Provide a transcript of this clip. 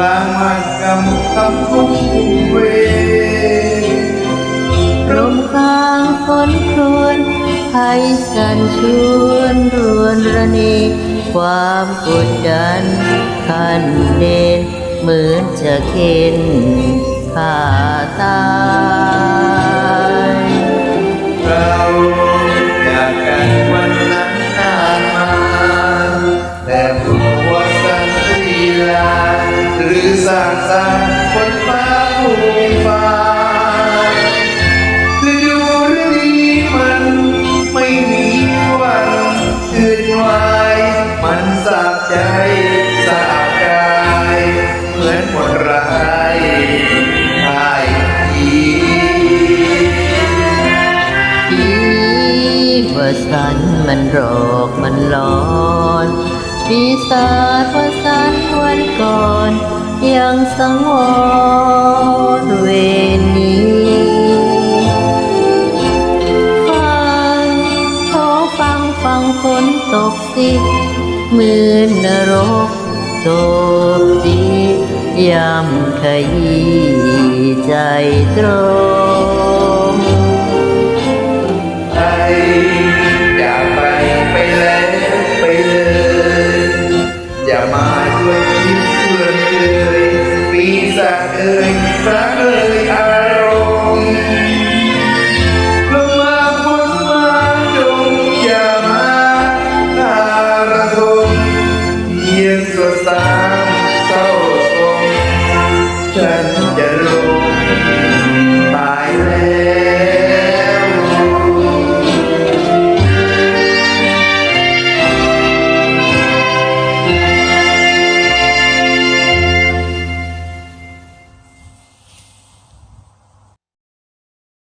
selamat kamu kampung suwe Rum kang pon krun hai san chun ruan rani ความกดดันขันเด่นเหมือนจะเข็นขาตา ลา หรือสร้างสรรค์คนฟ้าภูมิฟ้าจะอยู่หรือดีมันไม่มีวันคืนไว้มันสาบใจสาบกายเหมือนหมดร้ายทายทีผีว่าสันมันหลอกมันหลอน ปีศาจว่าสันวันก่อน ยังสังวรเวนี้ฟังท้อฟังฟังฝนตกสิเมือนนรกตบตียำขยี้ใจตรง เลยคิดเลยเลยปีศาจเอ่ยรักเลยอารมณ์ลมาพ้นมาจงอย่ามาตาระทมเยี่สดสามเศร้าสมฉันจะลงตายแล้ว